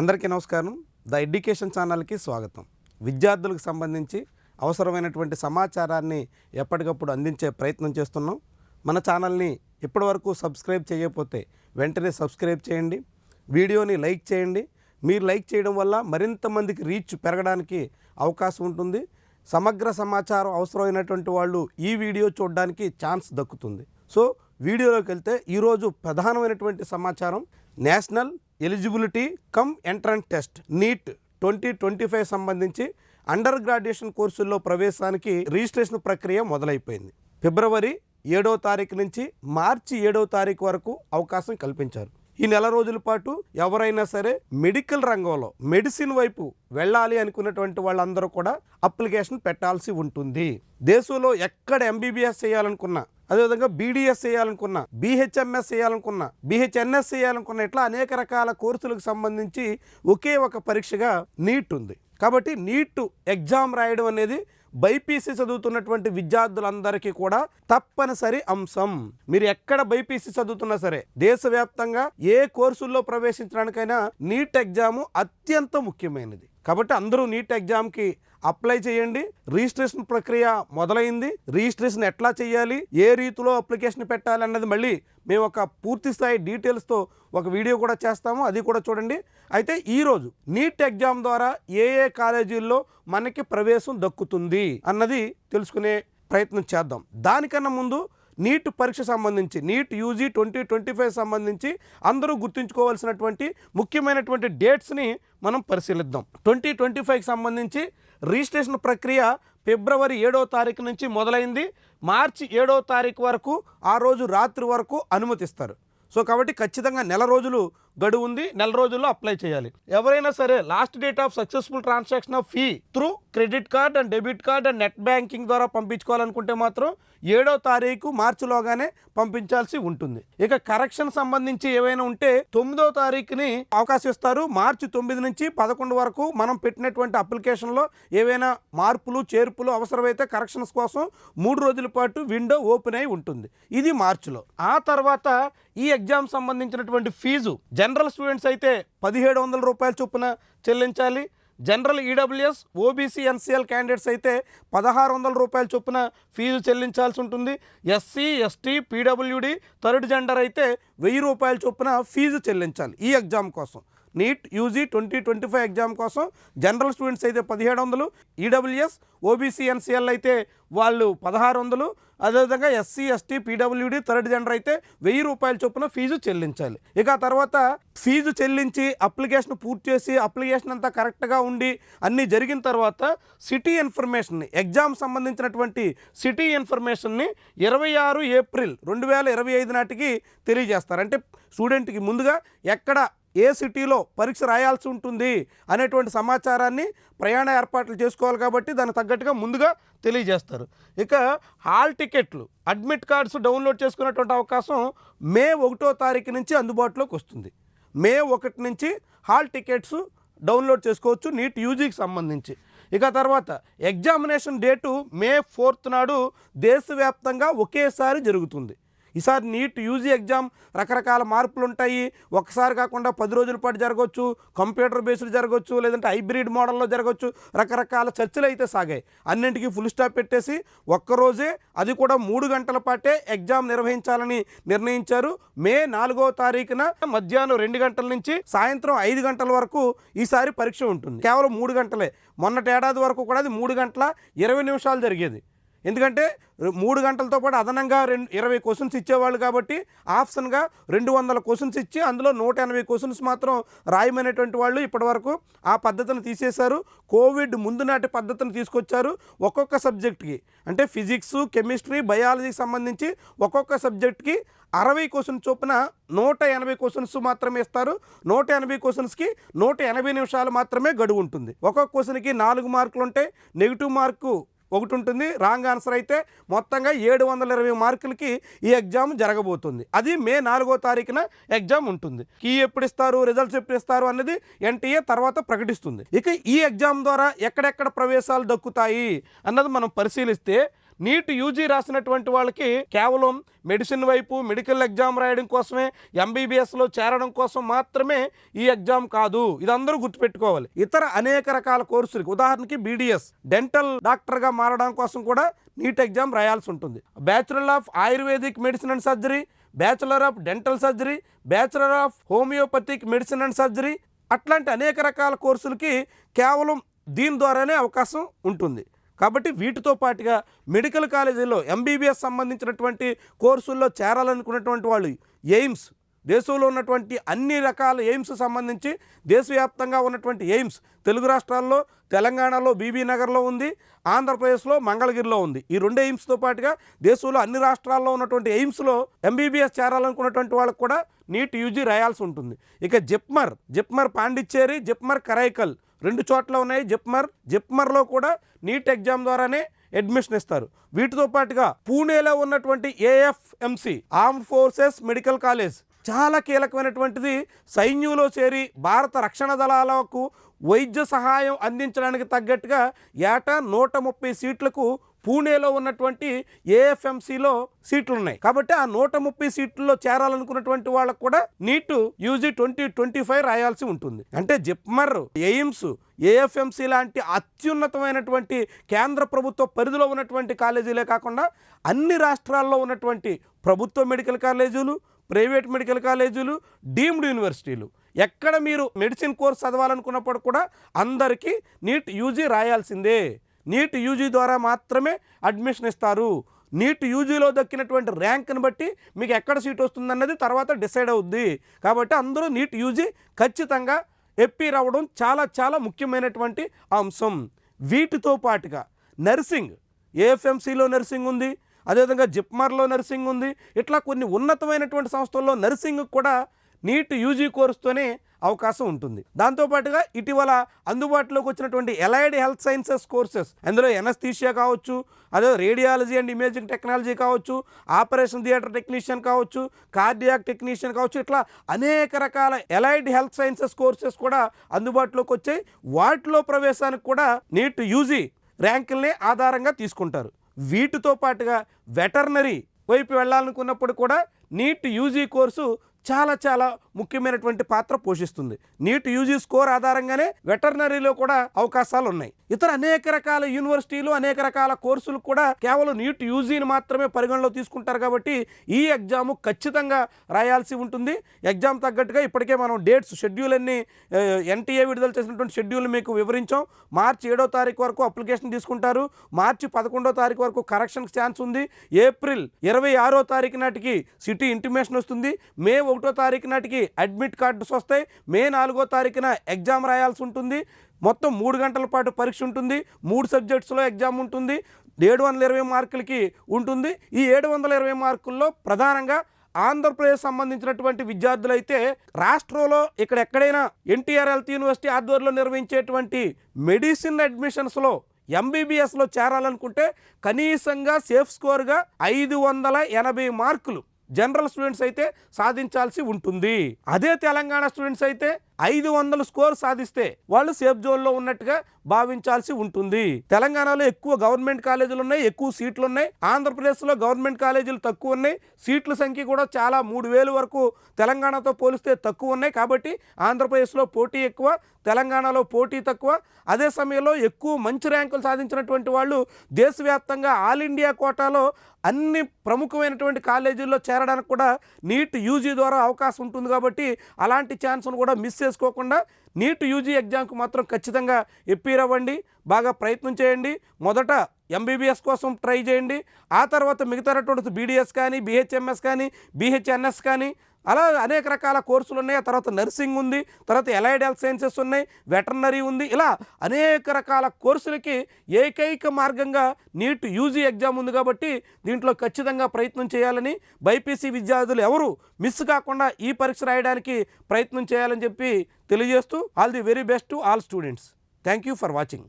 అందరికీ నమస్కారం. The education ఛానల్కి స్వాగతం. విద్యార్థులకు సంబంధించి అవసరమైనటువంటి సమాచారాన్ని ఎప్పటికప్పుడు అందించే ప్రయత్నం చేస్తున్నాం. మన ఛానల్ని ఇప్పటివరకు సబ్స్క్రైబ్ చేయకపోతే వెంటనే సబ్స్క్రైబ్ చేయండి. వీడియోని లైక్ చేయండి. మీరు లైక్ చేయడం వల్ల మరింత మందికి రీచ్ పెరగడానికి అవకాశం ఉంటుంది. సమగ్ర సమాచారం అవసరమైనటువంటి వాళ్ళు ఈ వీడియో చూడడానికి ఛాన్స్ దక్కుతుంది. సో వీడియోలోకి వెళ్తే ఈరోజు ప్రధానమైనటువంటి సమాచారం national eligibility cum entrance test NEET twenty twenty five సంబంధించి అండర్ గ్రాడ్యుయేషన్ కోర్సుల్లో ప్రవేశానికి రిజిస్ట్రేషన్ ప్రక్రియ మొదలైపోయింది. ఫిబ్రవరి ఏడవ తారీఖు నుంచి మార్చి ఏడవ తారీఖు వరకు అవకాశం కల్పించారు. ఈ నెల రోజుల పాటు ఎవరైనా సరే మెడికల్ రంగంలో మెడిసిన్ వైపు వెళ్ళాలి అనుకున్నటువంటి వాళ్ళందరూ కూడా అప్లికేషన్ పెట్టాల్సి ఉంటుంది. దేశంలో ఎక్కడ ఎంబీబీఎస్ చేయాలనుకున్నా అదేవిధంగా బీడీఎస్ చేయాలనుకున్నా బీహెచ్ఎంఎస్ చేయాలనుకున్నా బీహెచ్ఎన్ఎస్ చేయాలనుకున్నా ఇట్లా అనేక రకాల కోర్సులకు సంబంధించి ఒకే ఒక పరీక్షగా నీట్ ఉంది. కాబట్టి నీట్ ఎగ్జామ్ రాయడం అనేది బైపీసీ చదువుతున్నటువంటి విద్యార్థులందరికీ కూడా తప్పనిసరి అంశం. మీరు ఎక్కడ బైపీసీ చదువుతున్నా సరే దేశవ్యాప్తంగా ఏ కోర్సుల్లో ప్రవేశించడానికైనా నీట్ ఎగ్జామ్ అత్యంత ముఖ్యమైనది. కాబట్టి అందరూ నీట్ ఎగ్జామ్కి అప్లై చేయండి. రిజిస్ట్రేషన్ ప్రక్రియ మొదలైంది. రిజిస్ట్రేషన్ ఎట్లా చేయాలి? ఏ రీతిలో అప్లికేషన్ పెట్టాలి అన్నది మళ్ళీ మేము ఒక పూర్తి స్థాయి డీటెయిల్స్తో ఒక వీడియో కూడా చేస్తాము. అది కూడా చూడండి. అయితే ఈరోజు నీట్ ఎగ్జామ్ ద్వారా ఏ ఏ కాలేజీల్లో మనకి ప్రవేశం దక్కుతుంది అన్నది తెలుసుకునే ప్రయత్నం చేద్దాం. దానికన్నా ముందు నీట్ పరీక్ష సంబంధించి NEET UG twenty twenty five సంబంధించి అందరూ గుర్తుంచుకోవాల్సినటువంటి ముఖ్యమైనటువంటి డేట్స్ని మనం పరిశీలిద్దాం. ట్వంటీ ట్వంటీ ఫైవ్కి సంబంధించి రిజిస్ట్రేషన్ ప్రక్రియ ఫిబ్రవరి ఏడో తారీఖు నుంచి మొదలైంది. మార్చి ఏడో తారీఖు వరకు ఆ రోజు రాత్రి వరకు అనుమతిస్తారు. సో కాబట్టి ఖచ్చితంగా నెల రోజులు గడువు ఉంది నెల రోజుల్లో అప్లై చేయాలి. ఎవరైనా సరే last date of successful transaction of fee through credit card and debit card and net banking ద్వారా పంపించుకోవాలనుకుంటే మాత్రం ఏడో తారీఖు మార్చిలోగానే పంపించాల్సి ఉంటుంది. ఇక కరెక్షన్ సంబంధించి ఏవైనా ఉంటే తొమ్మిదో తారీఖుని అవకాశం ఇస్తారు. మార్చి తొమ్మిది నుంచి పదకొండు వరకు మనం పెట్టినటువంటి అప్లికేషన్లో ఏవైనా మార్పులు చేర్పులు అవసరమైతే కరెక్షన్స్ కోసం మూడు రోజుల పాటు విండో ఓపెన్ అయి ఉంటుంది. ఇది మార్చిలో. ఆ తర్వాత ఈ ఎగ్జామ్ సంబంధించినటువంటి ఫీజు జనరల్ స్టూడెంట్స్ అయితే పదిహేడు వందల రూపాయల చొప్పున చెల్లించాలి. General EWS OBC NCL candidates అయితే పదహారు వందల రూపాయల చొప్పున ఫీజు చెల్లించాల్సి ఉంటుంది. SC ST PWD third gender అయితే వెయ్యి రూపాయల చొప్పున ఫీజు చెల్లించాలి ఈ ఎగ్జామ్ కోసం. NEET UG twenty twenty five exam కోసం జనరల్ స్టూడెంట్స్ అయితే పదిహేడు వందలు ఈడబ్ల్యూఎస్ ఓబీసీ ఎన్సీఎల్ అయితే వాళ్ళు పదహారు వందలు. అదేవిధంగా SC ST PWD third gender అయితే వెయ్యి రూపాయల చొప్పున ఫీజు చెల్లించాలి. ఇక తర్వాత ఫీజు చెల్లించి అప్లికేషన్ పూర్తి చేసి అప్లికేషన్ అంతా కరెక్ట్గా ఉండి అన్నీ జరిగిన తర్వాత సిటీ ఇన్ఫర్మేషన్ని ఎగ్జామ్ సంబంధించినటువంటి సిటీ ఇన్ఫర్మేషన్ని ఇరవై ఆరు ఏప్రిల్ రెండు వేల ఇరవై ఐదు నాటికి తెలియజేస్తారు. అంటే స్టూడెంట్కి ముందుగా ఎక్కడ ఏ సిటీలో పరీక్ష రాయాల్సి ఉంటుంది అనేటువంటి సమాచారాన్ని ప్రయాణ ఏర్పాట్లు చేసుకోవాలి కాబట్టి దానికి తగ్గట్టుగా ముందుగా తెలియజేస్తారు. ఇక హాల్ టికెట్లు అడ్మిట్ కార్డ్స్ డౌన్లోడ్ చేసుకునేటువంటి అవకాశం మే ఒకటో తారీఖు నుంచి అందుబాటులోకి వస్తుంది. మే ఒకటి నుంచి హాల్ టికెట్స్ డౌన్లోడ్ చేసుకోవచ్చు నీట్ యూజీకి సంబంధించి. ఇక తర్వాత ఎగ్జామినేషన్ డేటు మే ఫోర్త్ నాడు దేశవ్యాప్తంగా ఒకేసారి జరుగుతుంది. ఈసారి నీట్ యూజీ ఎగ్జామ్ రకరకాల మార్పులు ఉంటాయి ఒకసారి కాకుండా పది రోజుల పాటు జరగవచ్చు కంప్యూటర్ బేస్డ్ జరగవచ్చు లేదంటే హైబ్రిడ్ మోడల్లో జరగవచ్చు రకరకాల చర్చలు అయితే సాగాయి. అన్నింటికీ ఫుల్ స్టాప్ పెట్టేసి ఒక్కరోజే అది కూడా మూడు గంటల పాటే ఎగ్జామ్ నిర్వహించాలని నిర్ణయించారు. మే నాలుగో తారీఖున మధ్యాహ్నం రెండు గంటల నుంచి సాయంత్రం ఐదు గంటల వరకు ఈసారి పరీక్ష ఉంటుంది. కేవలం మూడు గంటలే. మొన్నటి ఏడాది వరకు కూడా అది మూడు గంటల ఇరవై నిమిషాలు జరిగేది. ఎందుకంటే మూడు గంటలతో పాటు అదనంగా రెండు ఇరవై క్వశ్చన్స్ ఇచ్చేవాళ్ళు కాబట్టి ఆప్షన్గా రెండు వందల క్వశ్చన్స్ ఇచ్చి అందులో నూట ఎనభై క్వశ్చన్స్ మాత్రం రాయమనేటువంటి వాళ్ళు ఇప్పటివరకు ఆ పద్ధతిని తీసేశారు. కోవిడ్ ముందు నాటి పద్ధతిని తీసుకొచ్చారు ఒక్కొక్క సబ్జెక్ట్కి. అంటే ఫిజిక్స్ కెమిస్ట్రీ బయాలజీకి సంబంధించి ఒక్కొక్క సబ్జెక్ట్కి అరవై క్వశ్చన్ చొప్పున నూట ఎనభై క్వశ్చన్స్ మాత్రమే ఇస్తారు. నూట ఎనభై క్వశ్చన్స్కి నూట ఎనభై నిమిషాలు మాత్రమే గడువు ఉంటుంది. ఒక్కొక్క క్వశ్చన్కి నాలుగు మార్కులు ఉంటాయి నెగిటివ్ మార్కు ఒకటి ఉంటుంది రాంగ్ ఆన్సర్ అయితే మొత్తంగా ఏడు వందల ఇరవై మార్కులకి ఈ ఎగ్జామ్ జరగబోతుంది. అది మే నాలుగో తారీఖున ఎగ్జామ్ ఉంటుంది. కీ ఎప్పుడు ఇస్తారు రిజల్ట్స్ ఎప్పుడు ఇస్తారు అన్నది ఎన్టీఏ తర్వాత ప్రకటిస్తుంది. ఇక ఈ ఎగ్జామ్ ద్వారా ఎక్కడెక్కడ ప్రవేశాలు దక్కుతాయి అన్నది మనం పరిశీలిస్తే నీట్ యూజీ రాసినటువంటి వాళ్ళకి కేవలం మెడిసిన్ వైపు మెడికల్ ఎగ్జామ్ రాయడం కోసమే ఎంబీబీఎస్లో చేరడం కోసం మాత్రమే ఈ ఎగ్జామ్ కాదు. ఇది అందరూ గుర్తుపెట్టుకోవాలి. ఇతర అనేక రకాల కోర్సులకి ఉదాహరణకి బీడిఎస్ డెంటల్ డాక్టర్గా మారడం కోసం కూడా నీట్ ఎగ్జామ్ రాయాల్సి ఉంటుంది. Bachelor of ayurvedic medicine and surgery bachelor of dental surgery bachelor of homeopathic medicine and surgery అట్లాంటి అనేక రకాల కోర్సులకి కేవలం దీని ద్వారానే అవకాశం ఉంటుంది. కాబట్టి వీటితో పాటుగా మెడికల్ కాలేజీలో ఎంబీబీఎస్ సంబంధించినటువంటి కోర్సుల్లో చేరాలనుకున్నటువంటి వాళ్ళు ఎయిమ్స్ దేశంలో ఉన్నటువంటి అన్ని రకాల ఎయిమ్స్ సంబంధించి దేశవ్యాప్తంగా ఉన్నటువంటి ఎయిమ్స్ తెలుగు రాష్ట్రాల్లో తెలంగాణలో బీబీ నగర్లో ఉంది ఆంధ్రప్రదేశ్లో మంగళగిరిలో ఉంది. ఈ రెండు ఎయిమ్స్తో పాటుగా దేశంలో అన్ని రాష్ట్రాల్లో ఉన్నటువంటి ఎయిమ్స్లో ఎంబీబీఎస్ చేరాలనుకున్నటువంటి వాళ్ళకు కూడా నీట్ యూజీ రాయాల్సి ఉంటుంది. ఇక జిప్మర్ జిప్మర్ పాండిచ్చేరి జిప్మర్ కరైకల్ రెండు చోట్ల ఉన్నాయి. జిప్మర్ జిప్మర్లో కూడా నీట్ ఎగ్జామ్ ద్వారానే అడ్మిషన్ ఇస్తారు. వీటితో పాటుగా పూణేలో ఉన్నటువంటి AFMC arm forces medical college చాలా కీలకమైనటువంటిది సైన్యంలో చేరి భారత రక్షణ దళాలకు వైద్య సహాయం అందించడానికి తగ్గట్టుగా ఏటా నూట ముప్పై సీట్లకు పూణేలో ఉన్నటువంటి ఏఎఫ్ఎంసీలో సీట్లు ఉన్నాయి కాబట్టి ఆ నూట ముప్పై సీట్లలో చేరాలనుకున్నటువంటి వాళ్ళకు కూడా NEET UG twenty twenty five రాయాల్సి ఉంటుంది. అంటే జిప్మర్ ఎయిమ్స్ ఏఎఫ్ఎంసీ లాంటి అత్యున్నతమైనటువంటి కేంద్ర ప్రభుత్వ పరిధిలో ఉన్నటువంటి కాలేజీలే కాకుండా అన్ని రాష్ట్రాల్లో ఉన్నటువంటి ప్రభుత్వ మెడికల్ కాలేజీలు ప్రైవేట్ మెడికల్ కాలేజీలు డీమ్డ్ యూనివర్సిటీలు. ఎక్కడ మీరు మెడిసిన్ కోర్స్ చదవాలనుకున్నప్పుడు కూడా అందరికీ నీట్ యూజీ రాయాల్సిందే. నీట్ యూజీ ద్వారా మాత్రమే అడ్మిషన్ ఇస్తారు. నీట్ యూజీలో దక్కినటువంటి ర్యాంక్ని బట్టి మీకు ఎక్కడ సీట్ వస్తుందన్నది తర్వాత డిసైడ్ అవుద్ది. కాబట్టి అందరూ నీట్ యూజీ ఖచ్చితంగా ఎప్పి రావడం చాలా చాలా ముఖ్యమైనటువంటి అంశం. వీటితో పాటుగా నర్సింగ్ ఏఎఫ్ఎంసీలో నర్సింగ్ ఉంది అదేవిధంగా జిప్మార్లో నర్సింగ్ ఉంది ఇట్లా కొన్ని ఉన్నతమైనటువంటి సంస్థల్లో నర్సింగ్ కూడా నీట్ యూజీ కోర్స్తోనే అవకాశం ఉంటుంది. దాంతోపాటుగా ఇటీవల అందుబాటులోకి వచ్చినటువంటి ఎలైడ్ హెల్త్ సైన్సెస్ కోర్సెస్ అందులో ఎనస్థీషియా కావచ్చు అదే రేడియాలజీ అండ్ ఇమేజింగ్ టెక్నాలజీ కావచ్చు ఆపరేషన్ థియేటర్ టెక్నీషియన్ కావచ్చు కార్డియాక్ టెక్నీషియన్ కావచ్చు ఇట్లా అనేక రకాల ఎలైడ్ హెల్త్ సైన్సెస్ కోర్సెస్ కూడా అందుబాటులోకి వచ్చాయి. వాటిలో ప్రవేశానికి కూడా నీట్ యూజీ ర్యాంకుల్ని ఆధారంగా తీసుకుంటారు. వీటితో పాటుగా వెటర్నరీ వైపు వెళ్ళాలనుకున్నప్పుడు కూడా నీట్ యూజీ కోర్సు చాలా చాలా ముఖ్యమైనటువంటి పాత్ర పోషిస్తుంది. నీట్ యూజీ స్కోర్ ఆధారంగానే వెటర్నరీలో కూడా అవకాశాలు ఉన్నాయి ఇతర అనేక రకాల యూనివర్సిటీలు అనేక రకాల కోర్సులు కూడా కేవలం నీట్ యూజీని మాత్రమే పరిగణలో తీసుకుంటారు కాబట్టి ఈ ఎగ్జామ్ ఖచ్చితంగా రాయాల్సి ఉంటుంది. ఎగ్జామ్ తగ్గట్టుగా ఇప్పటికే మనం డేట్స్ షెడ్యూల్ అన్ని ఎన్టీఏ విడుదల చేసినటువంటి షెడ్యూల్ మీకు వివరించాం. మార్చి ఏడో తారీఖు వరకు అప్లికేషన్ తీసుకుంటారు. మార్చి పదకొండో తారీఖు వరకు కరెక్షన్ ఛాన్స్ ఉంది. ఏప్రిల్ ఇరవై ఆరో తారీఖు నాటికి సిటీ ఇంటిమేషన్ వస్తుంది. మే ఒకటో తారీఖు నాటికి అడ్మిట్ కార్డ్స్ వస్తాయి. మే నాలుగో తారీఖున ఎగ్జామ్ రాయాల్సి ఉంటుంది. మొత్తం మూడు గంటల పాటు పరీక్ష ఉంటుంది. మూడు సబ్జెక్ట్స్లో ఎగ్జామ్ ఉంటుంది. ఏడు వందల ఇరవై మార్కులకి ఉంటుంది. ఈ ఏడు వందల ఇరవై మార్కుల్లో ప్రధానంగా ఆంధ్రప్రదేశ్ సంబంధించినటువంటి విద్యార్థులైతే రాష్ట్రంలో ఇక్కడ ఎక్కడైనా ఎన్టీఆర్ హెల్త్ యూనివర్సిటీ ఆధ్వర్యంలో నిర్వహించేటువంటి మెడిసిన్ అడ్మిషన్స్లో ఎంబీబీఎస్లో చేరాలనుకుంటే కనీసంగా సేఫ్ స్కోర్గా ఐదు వందల ఎనభై మార్కులు జనరల్ స్టూడెంట్స్ అయితే సాధించాల్సి ఉంటుంది. అదే తెలంగాణ స్టూడెంట్స్ అయితే ఐదు వందల స్కోర్ సాధిస్తే వాళ్ళు సేఫ్ జోన్లో ఉన్నట్టుగా భావించాల్సి ఉంటుంది. తెలంగాణలో ఎక్కువ గవర్నమెంట్ కాలేజీలు ఉన్నాయి ఎక్కువ సీట్లు ఉన్నాయి. ఆంధ్రప్రదేశ్లో గవర్నమెంట్ కాలేజీలు తక్కువ ఉన్నాయి. సీట్ల సంఖ్య కూడా చాలా మూడు వేలు వరకు తెలంగాణతో పోలిస్తే తక్కువ ఉన్నాయి. కాబట్టి ఆంధ్రప్రదేశ్లో పోటీ ఎక్కువ తెలంగాణలో పోటీ తక్కువ. అదే సమయంలో ఎక్కువ మంచి ర్యాంకులు సాధించినటువంటి వాళ్ళు దేశవ్యాప్తంగా ఆల్ ఇండియా కోటాలో అన్ని ప్రముఖమైనటువంటి కాలేజీల్లో చేరడానికి కూడా నీట్ యూజీ ద్వారా అవకాశం ఉంటుంది. కాబట్టి అలాంటి ఛాన్స్ను కూడా మిస్ చేసుకోకుండా నీట్ యూజీ ఎగ్జామ్కి మాత్రం ఖచ్చితంగా ఎప్పీర్ అవ్వండి. బాగా ప్రయత్నం చేయండి. మొదట ఎంబీబీఎస్ కోసం ట్రై చేయండి. ఆ తర్వాత మిగతా బీడీఎస్ కానీ బీహెచ్ఎంఎస్ కానీ బీహెచ్ఎన్ఎస్ కానీ అలా అనేక రకాల కోర్సులు ఉన్నాయి. ఆ తర్వాత నర్సింగ్ ఉంది. తర్వాత ఎలైడ్ హెల్త్ సైన్సెస్ ఉన్నాయి. వెటర్నరీ ఉంది. ఇలా అనేక రకాల కోర్సులకి ఏకైక మార్గంగా నీట్ యూజీ ఎగ్జామ్ ఉంది కాబట్టి దీంట్లో ఖచ్చితంగా ప్రయత్నం చేయాలని బైపీసీ విద్యార్థులు ఎవరు మిస్ కాకుండా ఈ పరీక్ష రాయడానికి ప్రయత్నం చేయాలని చెప్పి తెలియజేస్తూ all the very best to all students. Thank you for watching.